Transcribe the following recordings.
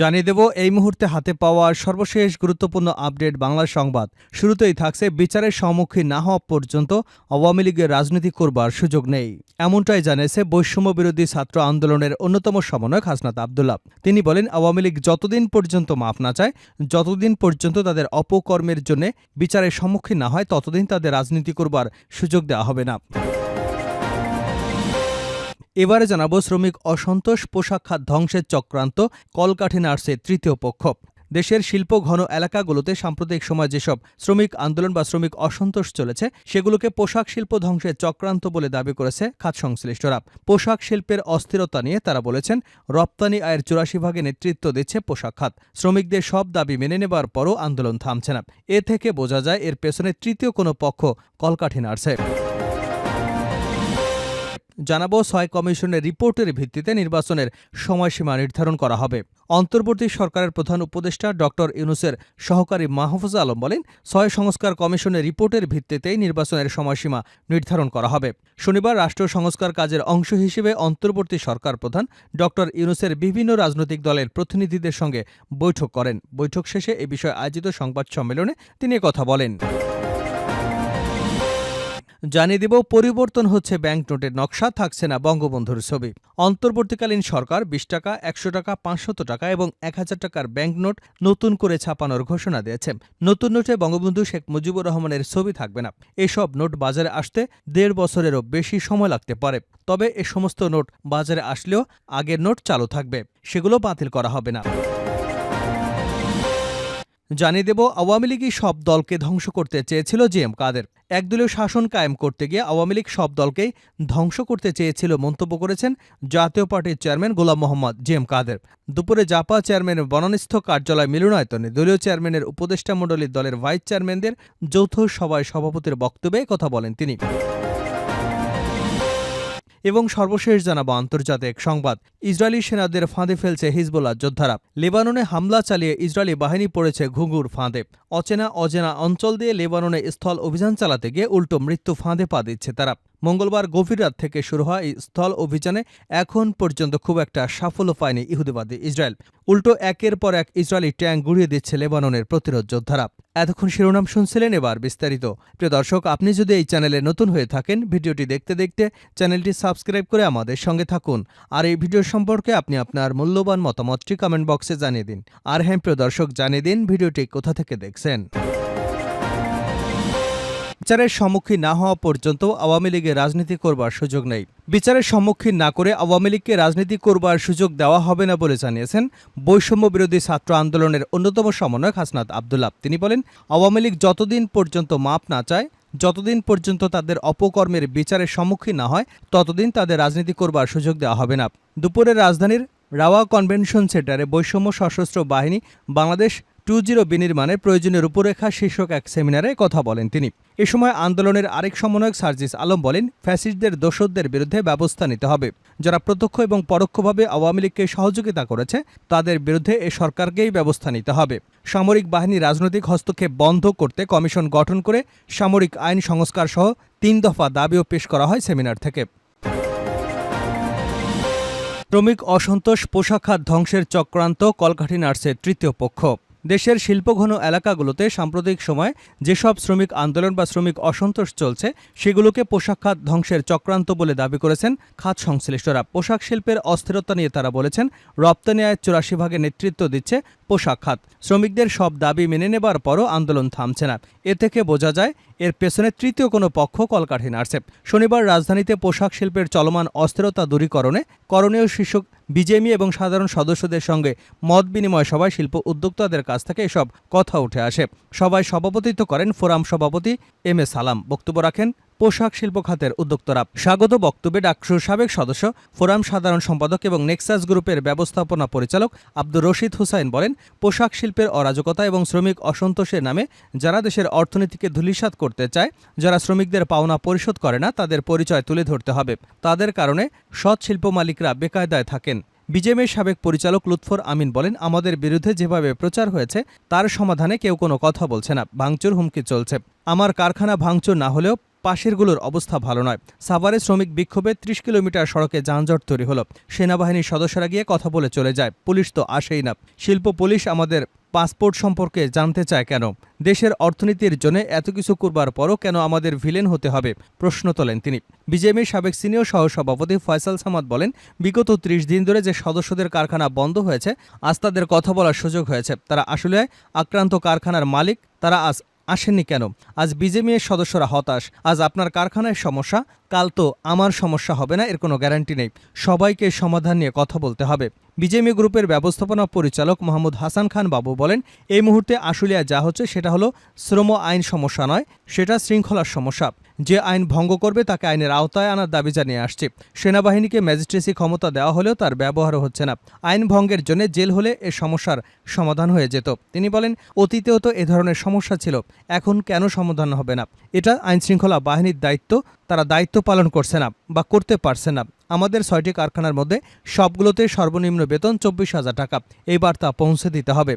জানিয়ে দেব, এই মুহূর্তে হাতে পাওয়া সর্বশেষ গুরুত্বপূর্ণ আপডেট বাংলা সংবাদ। শুরুতেই থাকছে বিচারের সম্মুখীন না হওয়া পর্যন্ত আওয়ামী লীগের রাজনীতি করবার সুযোগ নেই। এমনটাই জানিয়েছে বৈষম্য বিরোধী ছাত্র আন্দোলনের অন্যতম সমন্বয়ক হাসনাত আবদুল্লাহ। তিনি বলেন, আওয়ামী লীগ যতদিন পর্যন্ত মাপ না চায়, যতদিন পর্যন্ত তাদের অপকর্মের জন্য বিচারের সম্মুখীন না হয়, ততদিন তাদের রাজনীতি করবার সুযোগ দেওয়া হবে না। এবারে জানাব শ্রমিক অসন্তোষ পোশাক খাত ধ্বংসের চক্রান্ত, কলকাঠি নার্সের তৃতীয় পক্ষ। দেশের শিল্প ঘন এলাকাগুলোতে সাম্প্রতিক সময় যেসব শ্রমিক আন্দোলন বা শ্রমিক অসন্তোষ চলেছে, সেগুলোকে পোশাক শিল্প ধ্বংসের চক্রান্ত বলে দাবি করেছে খাত সংশ্লিষ্টরা। পোশাক শিল্পের অস্থিরতা নিয়ে তারা বলেছেন, রপ্তানি আয়ের চুরাশি ভাগে নেতৃত্ব দিচ্ছে পোশাক খাত। শ্রমিকদের সব দাবি মেনে নেবার পরও আন্দোলন থামছে না। এ থেকে বোঝা যায়, এর পেছনে তৃতীয় কোনো পক্ষ কলকাঠি নাড়ছে। জানাব ছয় কমিশনের রিপোর্টের ভিত্তিতে নির্বাচনের সময়সীমা নির্ধারণ করা হবে। অন্তর্বর্তী সরকারের প্রধান উপদেষ্টা ড. ইউনুসের সহকারী মাহফুজ আলম বলেন, ছয় সংস্কার কমিশনের রিপোর্টের ভিত্তিতেই নির্বাচনের সময়সীমা নির্ধারণ করা হবে। শনিবার রাষ্ট্র সংস্কার কাজের অংশ হিসেবে অন্তর্বর্তী সরকার প্রধান ড. ইউনুসের বিভিন্ন রাজনৈতিক দলের প্রতিনিধিদের সঙ্গে বৈঠক করেন। বৈঠক শেষে এ বিষয়ে আয়োজিত সংবাদ সম্মেলনে তিনি কথা বলেন। জানিয়ে দেব, পরিবর্তন হচ্ছে ব্যাংক নোটের নকশা, থাকছে না বঙ্গবন্ধুর ছবি। অন্তর্বর্তীকালীন সরকার বিশ টাকা, একশো টাকা, পাঁচশত টাকা এবং এক হাজার টাকার ব্যাংক নোট নতুন করে ছাপানোর ঘোষণা দিয়েছে। নতুন নোটে বঙ্গবন্ধু শেখ মুজিবুর রহমানের ছবি থাকবে না। এসব নোট বাজারে আসতে দেড় বছরেরও বেশি সময় লাগতে পারে। তবে এ সমস্ত নোট বাজারে আসলেও আগের নোট চালু থাকবে। সেগুলো বাতিল করা হবে না। জানিয়ে দেব, আওয়ামী লীগই সব দলকে ধ্বংস করতে চেয়েছিল জি এম কাদের। একদলীয় শাসন কায়েম করতে গিয়ে আওয়ামী লীগ সব দলকেই ধ্বংস করতে চেয়েছিল মন্তব্য করেছেন জাতীয় পার্টির chairman Golam Mohammad G M Quader. দুপুরে জাপা চেয়ারম্যানের বনানীস্থ কার্যালয় মিলনায়তনে দলীয় চেয়ারম্যানের উপদেষ্টা মণ্ডলীর দলের ভাইস চেয়ারম্যানদের যৌথ সভায় সভাপতির বক্তব্যে কথা বলেন তিনি। এবং সর্বশেষ জানাব আন্তর্জাতিক সংবাদ। ইসরায়েলি সেনাদের ফাঁদে ফেলছে হিজবুল্লাহ যোদ্ধারা। লেবাননে হামলা চালিয়ে ইসরায়েলি বাহিনী পড়েছে ঘুঘুর ফাঁদে। অচেনা অজেনা অঞ্চল দিয়ে লেবাননে স্থল অভিযান চালাতে গিয়ে উল্টো মৃত্যু ফাঁদে পা দিচ্ছে তারা। মঙ্গলবার গভীর রাত থেকে শুরু হয় এই স্থল অভিযানে। এখন পর্যন্ত খুব একটা সাফল্য পায়নি ইহুদিবাদী ইসরায়েল। উল্টো একের পর এক ইসরায়েলি ট্যাঙ্ক গুড়িয়ে দিচ্ছে লেবাননের প্রতিরোধ যোদ্ধারা। এতক্ষণ শিরোনাম শুনছিলেন এবার বিস্তারিত। প্রিয় দর্শক, আপনি যদি এই চ্যানেলে নতুন হয়ে থাকেন, ভিডিওটি দেখতে দেখতে চ্যানেলটি সাবস্ক্রাইব করে আমাদের সঙ্গে থাকুন। আর এই ভিডিও সম্পর্কে আপনি আপনার মূল্যবান মতামতটি কমেন্ট বক্সে জানিয়ে দিন। আর হ্যাঁ প্রিয় দর্শক, জানিয়ে দিন ভিডিওটি কোথা থেকে দেখছেন। বিচারের সম্মুখীন না হওয়া পর্যন্ত আওয়ামী লীগের রাজনীতি করবার সুযোগ নেই। বিচারের সম্মুখীন না করে আওয়ামী লীগকে রাজনীতি করবার সুযোগ দেওয়া হবে না বলে জানিয়েছেন বৈষম্য বিরোধী ছাত্র আন্দোলনের অন্যতম সমন্বয়ক হাসনাত আবদুল্লাহ। তিনি বলেন, আওয়ামী লীগ যতদিন পর্যন্ত মাপ না চায়, যতদিন পর্যন্ত তাদের অপকর্মের বিচারের সম্মুখীন না হয়, ততদিন তাদের রাজনীতি করবার সুযোগ দেওয়া হবে না। দুপুরে রাজধানীর রাওয়া কনভেনশন সেন্টারে বৈষম্য সশস্ত্র বাহিনী বাংলাদেশ টু জিরো বিনির্মাণে প্রয়োজনীয় রূপরেখা শীর্ষক এক সেমিনারে কথা বলেন তিনি। এ সময় আন্দোলনের আরেক সমন্বয়ক সার্জিস আলম বলেন, ফ্যাসিস্টদের দোষদের বিরুদ্ধে ব্যবস্থা নিতে হবে। যারা প্রত্যক্ষ এবং পরোক্ষভাবে আওয়ামী লীগকে সহযোগিতা করেছে, তাদের বিরুদ্ধে এ সরকারকেই ব্যবস্থা নিতে হবে। সামরিক বাহিনী রাজনৈতিক হস্তক্ষেপ বন্ধ করতে কমিশন গঠন করে সামরিক আইন সংস্কার সহ তিন দফা দাবিও পেশ করা হয় সেমিনার থেকে। শ্রমিক অসন্তোষ পোশাক খাত ধ্বংসের চক্রান্ত কলকাঠি নার্সের তৃতীয় পক্ষ। দেশের শিল্পঘন এলাকাগুলোতে সাম্প্রতিক সময় যেসব শ্রমিক আন্দোলন বা শ্রমিক অসন্তোষ চলছে, সেগুলোকে পোশাক খাত ধ্বংসের চক্রান্ত বলে দাবি করেছেন খাত সংশ্লিষ্টরা। পোশাক শিল্পের অস্থিরতা নিয়ে তারা বলেছেন, রপ্তানি আয়ের চুরাশি ভাগে নেতৃত্ব দিচ্ছে পোশাক খাত শ্রমিকদের সব দাবি মেনে নেবার পরও আন্দোলন থামছে না। এ থেকে বোঝা যায়, এর পেছনে তৃতীয় কোনো পক্ষ কলকাঠি নাড়ছে। শনিবার রাজধানীতে পোশাক শিল্পের চলমান অস্থিরতা দূরীকরণে করণীয় শীর্ষক বিজেমি এবং সাধারণ সদস্যদের সঙ্গে মত বিনিময় সভায় শিল্প উদ্যোক্তাদের কাছ থেকে এসব কথা উঠে আসে। সবাই সভাপতিত্ব করেন ফোরাম সভাপতি এম এ সালাম। বক্তব্য রাখেন পোশাক শিল্প খাতের উদ্যোক্তরা। স্বাগত বক্তব্যে ডাকসুর সাবেক সদস্য, ফোরাম সাধারণ সম্পাদক এবং নেক্সাস গ্রুপের ব্যবস্থাপনা পরিচালক আব্দুর রশিদ হুসাইন বলেন, পোশাক শিল্পের অরাজকতা এবং শ্রমিক অসন্তোষের নামে যারা দেশের অর্থনীতিকে ধূলিসাৎ করতে চায়, যারা শ্রমিকদের পাওনা পরিশোধ করে না, তাদের পরিচয় তুলে ধরতে হবে। তাদের কারণে সৎ শিল্প মালিকরা বেকায়দায় থাকেন। বিজেএমের সাবেক পরিচালক লুৎফর আমিন বলেন, আমাদের বিরুদ্ধে যেভাবে প্রচার হয়েছে, তার সমাধানে কেউ কোনো কথা বলছে না, ভাঙচুর হুমকি চলছে। আমার কারখানা ভাঙচুর না হলেও পাশেরগুলোর অবস্থা ভালো নয়। সাভারে শ্রমিক বিক্ষোভে ত্রিশ কিলোমিটার সড়কে যানজট তৈরি হলো। সেনাবাহিনীর সদস্যরা গিয়ে কথা বলে চলে যায়। পুলিশ তো আসেই না। শিল্প পুলিশ আমাদের পাসপোর্ট সম্পর্কে জানতে চায় কেন? দেশের অর্থনীতির জন্য এত কিছু করবার পরও কেন আমাদের ভিলেন হতে হবে? প্রশ্ন তোলেন তিনি। বিজেপির সাবেক সিনিয়র সহসভাপতি ফয়সাল সামাদ বলেন, বিগত ত্রিশ দিন ধরে যে সদস্যদের কারখানা বন্ধ হয়েছে, আজ তাদের কথা বলার সুযোগ হয়েছে। তারা আসলে আক্রান্ত কারখানার মালিক, তারা আজ আসেননি কেন? আজ বিজেপির সদস্যরা হতাশ। আজ আপনার কারখানায় সমস্যা, কাল তো আমার সমস্যা হবে না, এর কোনো গ্যারান্টি নেই। সবাইকে সমাধান নিয়ে কথা বলতে হবে। বিজেপি গ্রুপের ব্যবস্থাপনা পরিচালক মোহাম্মদ হাসান খান বাবু বলেন, এই মুহূর্তে আশুলিয়া যা হচ্ছে সেটা হলো শ্রম আইন সমস্যা নয়, সেটা শৃঙ্খলার সমস্যা। যে আইন ভঙ্গ করবে তাকে আইনের আওতায় আনার দাবি জানিয়ে আসছে। সেনাবাহিনীকে ম্যাজিস্ট্রেসি ক্ষমতা দেওয়া হলেও তার ব্যবহারও হচ্ছে না। আইন ভঙ্গের জন্য জেল হলে এ সমস্যার সমাধান হয়ে যেত। তিনি বলেন, অতীতেও তো এ ধরনের সমস্যা ছিল। এখন কেন সমাধান হবে না? এটা আইন শৃঙ্খলা বাহিনীর দায়িত্ব। তারা দায়িত্ব পালন করছে না বা করতে পারছে না। আমাদের ছয়টি কারখানার মধ্যে সবগুলোতে সর্বনিম্ন বেতন চব্বিশ হাজার টাকা। এই বার্তা পৌঁছে দিতে হবে।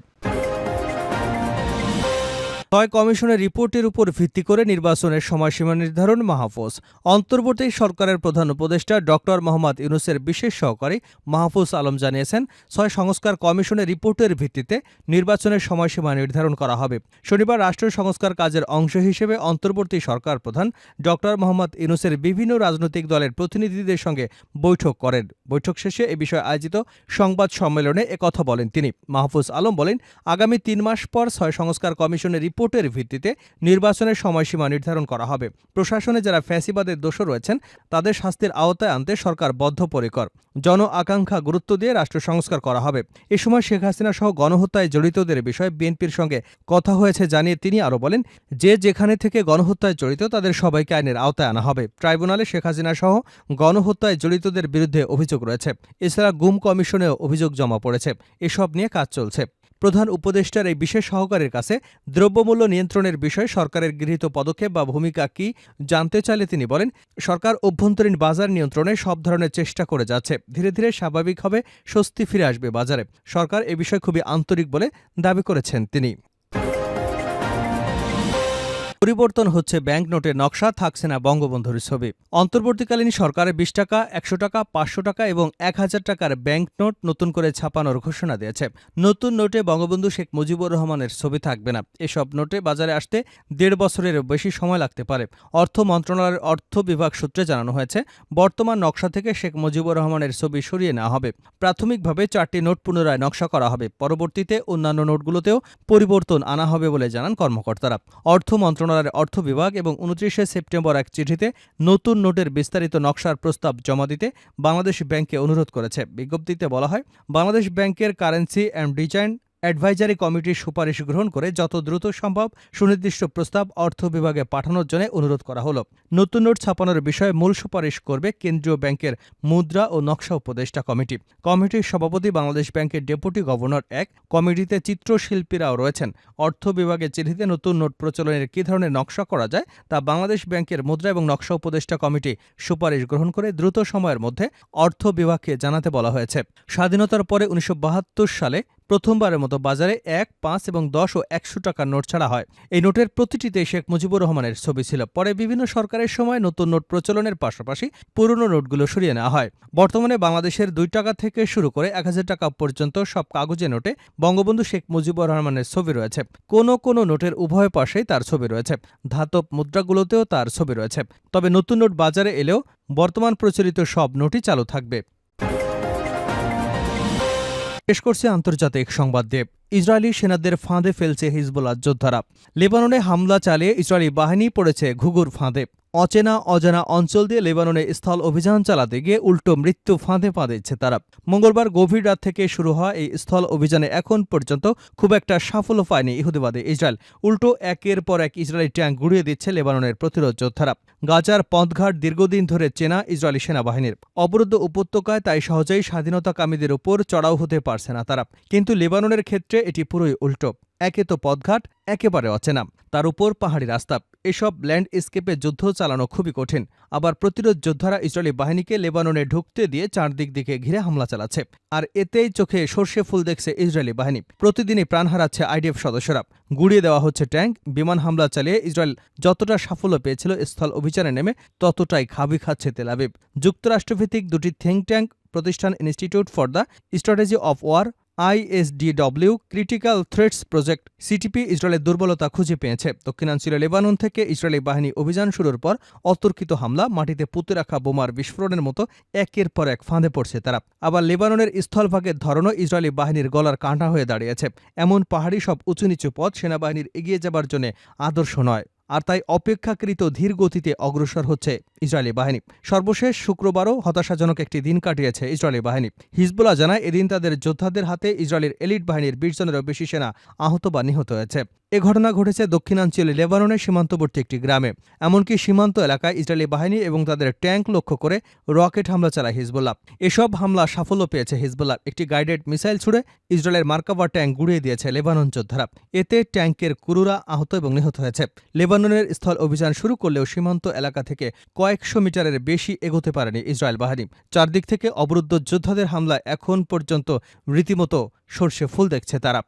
ছয় কমিশনের রিপোর্টের উপর ভিত্তি করে নির্বাচনের সময়সীমা নির্ধারণ মাহফুজ। অন্তর্বর্তী সরকারের প্রধান উপদেষ্টা ডক্টর মোহাম্মদ ইউনুসের বিশেষ সহকারী মাহফুজ আলম জানিয়েছেন, ছয় সংস্কার কমিশনের রিপোর্টের ভিত্তিতে নির্বাচনের সময়সীমা নির্ধারণ করা হবে। শনিবার রাষ্ট্র সংস্কার কাজের অংশ হিসেবে অন্তর্বর্তী সরকার প্রধান ডক্টর মোহাম্মদ ইউনুসের বিভিন্ন রাজনৈতিক দলের প্রতিনিধিদের সঙ্গে বৈঠক করেন। বৈঠক শেষে এ বিষয়ে আয়োজিত সংবাদ সম্মেলনে একথা বলেন তিনি। মাহফুজ আলম বলেন, আগামী তিন মাস পর ছয় সংস্কার কমিশনের রিপোর্টের ভিত্তিতে নির্বাচনের সময়সীমা নির্ধারণ করা হবে। প্রশাসনে যারা ফ্যাসিবাদের দোষর রয়েছেন, তাদের শাস্তির আওতায় আনতে সরকার বদ্ধপরিকর। জন আকাঙ্ক্ষা গুরুত্ব দিয়ে রাষ্ট্র সংস্কার করা হবে। এ সময় শেখ হাসিনা সহ গণহত্যায় জড়িতদের বিষয়ে বিএনপির সঙ্গে কথা হয়েছে জানিয়ে তিনি আরও বলেন, যে যেখানে থেকে গণহত্যায় জড়িত তাদের সবাইকে আইনের আওতায় আনা হবে। ট্রাইব্যুনালে শেখ হাসিনা সহ গণহত্যায় জড়িতদের বিরুদ্ধে অভিযোগ রয়েছে। এছাড়া গুম কমিশনেও অভিযোগ জমা পড়েছে। এসব নিয়ে কাজ চলছে। প্রধান উপদেষ্টার এই বিশেষ সহকারের কাছে দ্রব্যমূল্য নিয়ন্ত্রণের বিষয়ে সরকারের গৃহীত পদক্ষেপ বা ভূমিকা কি জানতে চাইলে তিনি বলেন, সরকার অভ্যন্তরীণ বাজার নিয়ন্ত্রণে সব ধরনের চেষ্টা করে যাচ্ছে। ধীরে ধীরে স্বাভাবিক হবে, স্বস্তি ফিরে আসবে বাজারে। সরকার এ বিষয়ে খুবই আন্তরিক বলে দাবি করেছেন তিনি। পরিবর্তন হচ্ছে ব্যাংক নোটের নকশা থাকছে না বঙ্গবন্ধুর ছবি। অন্তর্বর্তীকালীন সরকারের বিশ টাকা, একশো টাকা, পাঁচশো টাকা এবং এক হাজার টাকার ব্যাংক নোট নতুন করে ছাপানোর ঘোষণা দিয়েছে। নতুন নোটে বঙ্গবন্ধু শেখ মুজিবুর রহমানের ছবি থাকবে না। এসব নোটে বাজারে আসতে দেড় বছরের বেশি সময় লাগতে পারে, অর্থ মন্ত্রণালয়ের অর্থ বিভাগ সূত্রে জানানো হয়েছে। বর্তমান নকশা থেকে শেখ মুজিবুর রহমানের ছবি সরিয়ে নেওয়া হবে। প্রাথমিকভাবে চারটি নোট পুনরায় নকশা করা হবে। পরবর্তীতে অন্যান্য নোটগুলোতেও পরিবর্তন আনা হবে বলে জানান কর্মকর্তারা। অর্থ মন্ত্রণালয়ের অর্থ বিভাগ এবং উনত্রিশে সেপ্টেম্বর এক চিঠিতে নতুন নোটের বিস্তারিত নকশার প্রস্তাব জমা দিতে বাংলাদেশ ব্যাংককে অনুরোধ করেছে। বিজ্ঞপ্তিতে বলা হয়, বাংলাদেশ ব্যাংকের কারেন্সি অ্যান্ড ডিজাইন অ্যাডভাইজারি কমিটির সুপারিশ গ্রহণ করে যত দ্রুত সম্ভব সুনির্দিষ্ট প্রস্তাব অর্থ বিভাগে পাঠানোর জন্য অনুরোধ করা হলো। নতুন নোট ছাপানোর বিষয়ে মূল সুপারিশ করবে কেন্দ্রীয় ব্যাংকের মুদ্রা ও নকশা উপদেষ্টা কমিটি। কমিটির সভাপতি বাংলাদেশ ব্যাংকের ডেপুটি গভর্নর এক, কমিটিতে চিত্রশিল্পীরাও রয়েছেন। অর্থ বিভাগের চিঠিতে নতুন নোট প্রচলনের কী ধরনের নকশা করা যায় তা বাংলাদেশ ব্যাংকের মুদ্রা এবং নকশা উপদেষ্টা কমিটি সুপারিশ গ্রহণ করে দ্রুত সময়ের মধ্যে অর্থ বিভাগকে জানাতে বলা হয়েছে। স্বাধীনতার পরে উনিশশো বাহাত্তর সালে প্রথমবারের মতো বাজারে এক, পাঁচ এবং দশ ও একশো টাকার নোট ছাড়া হয়। এই নোটের প্রতিটিতে শেখ মুজিবুর রহমানের ছবি ছিল। পরে বিভিন্ন সরকারের সময় নতুন নোট প্রচলনের পাশাপাশি পুরনো নোটগুলো সরিয়ে নেওয়া হয়। বর্তমানে বাংলাদেশের দুই টাকা থেকে শুরু করে এক হাজার টাকা পর্যন্ত সব কাগজে নোটে বঙ্গবন্ধু শেখ মুজিবুর রহমানের ছবি রয়েছে। কোনো কোনো নোটের উভয় পাশেই তার ছবি রয়েছে। ধাতব মুদ্রাগুলোতেও তার ছবি রয়েছে। তবে নতুন নোট বাজারে এলেও বর্তমান প্রচলিত সব নোটই চালু থাকবে। শেষ করছে আন্তর্জাতিক সংবাদ দেব। ইসরায়েলি সেনাদের ফাঁদে ফেলছে হিজবুল্লাহ যোদ্ধারা। লেবাননে হামলা চালিয়ে ইসরায়েলি বাহিনী পড়েছে ঘুঘুর ফাঁদে। অচেনা, অজানা অঞ্চল দিয়ে লেবাননে স্থল অভিযান চালাতে গিয়ে উল্টো মৃত্যু ফাঁদে পা দিচ্ছে তারা। মঙ্গলবার গভীর রাত থেকে শুরু হওয়া এই স্থল অভিযানে এখন পর্যন্ত খুব একটা সাফল্য পায়নি ইহুদিবাদী ইসরায়েল। উল্টো একের পর এক ইসরায়েলি ট্যাঙ্ক গুড়িয়ে দিচ্ছে লেবাননের প্রতিরোধ যোদ্ধারা। গাজার পথঘাট দীর্ঘদিন ধরে চেনা ইসরায়েলি সেনাবাহিনীর। অবরুদ্ধ উপত্যকায় তাই সহজেই স্বাধীনতাকামীদের উপর চড়াও হতে পারছে না তারা। কিন্তু লেবাননের ক্ষেত্রে এটি পুরোই উল্টো। একে তো পথঘাট, একেবারে অচেনা। তার উপর পাহাড়ি রাস্তা। এসব ল্যান্ডস্কেপে যুদ্ধ চালানো খুবই কঠিন। আবার প্রতিরোধ যোদ্ধারা ইসরায়েলি বাহিনীকে লেবাননে ঢুকতে দিয়ে চারদিক দিকে ঘিরে হামলা চালাচ্ছে। আর এতেই চোখে সর্ষে ফুল দেখছে ইসরায়েলি বাহিনী। প্রতিদিনই প্রাণ হারাচ্ছে আইডিএফ সদস্যরা। গুড়িয়ে দেওয়া হচ্ছে ট্যাঙ্ক। বিমান হামলা চালিয়ে ইসরায়েল যতটা সাফল্য পেয়েছিল স্থল অভিযানে নেমে ততটাই খাবি খাচ্ছে তেলাবিব যুক্তরাষ্ট্রভিত্তিক দুটি থিঙ্ক ট্যাঙ্ক প্রতিষ্ঠান institute for the strategy of war ISDW critical threats project CTP ইসরায়েলের দুর্বলতা খুঁজে পেয়েছে। দক্ষিণাঞ্চলীয় লেবানন থেকে ইসরায়েলি বাহিনী অভিযান শুরুর পর অতর্কিত হামলা, মাটিতে পুঁতে রাখা বোমার বিস্ফোরণের মতো একের পর এক ফাঁদে পড়ছে তারা। আবার লেবাননের স্থলভাগের ধরনও ইসরায়েলি বাহিনীর গলার কাঁটা হয়ে দাঁড়িয়েছে। এমন পাহাড়ি সব উঁচু নিচু পথ সেনাবাহিনীর এগিয়ে যাবার জন্য আদর্শ নয়। আর তাই অপেক্ষাকৃত ধীর গতিতে অগ্রসর হচ্ছে ইসরায়েলি বাহিনী। সর্বশেষ শুক্রবারও হতাশাজনক একটি দিন কাটিয়েছে ইসরায়েলি বাহিনী। হিজবুল্লাহ জানায়, এদিন তাদের যোদ্ধাদের হাতে ইসরায়েলের এলিট বাহিনীর বিশ জনেরও বেশি সেনা আহত বা নিহত হয়েছে। এ ঘটনা ঘটেছে দক্ষিণাঞ্চলে লেবাননের সীমান্তবর্তী একটি গ্রামে। এমনকি সীমান্ত এলাকায় ইসরায়েলি বাহিনী এবং তাদের ট্যাঙ্ক লক্ষ্য করে রকেট হামলা চালায় হিজবুল্লাহ। এসব হামলা সাফল্য পেয়েছে হিজবুল্লাহ। একটি গাইডেড মিসাইল ছুড়ে ইসরায়েলের মার্কাবা ট্যাঙ্ক গুড়িয়ে দিয়েছে লেবানন যোদ্ধারা। এতে ট্যাঙ্কের কুরুরা আহত এবং নিহত হয়েছে। লেবাননের স্থল অভিযান শুরু করলেও সীমান্ত এলাকা থেকে কয়েকশো মিটারের বেশি এগোতে পারেনি ইসরায়েল বাহিনী। চারদিক থেকে অবরুদ্ধ যোদ্ধাদের হামলায় এখন পর্যন্ত রীতিমতো সর্ষে ফুল দেখছে তারা।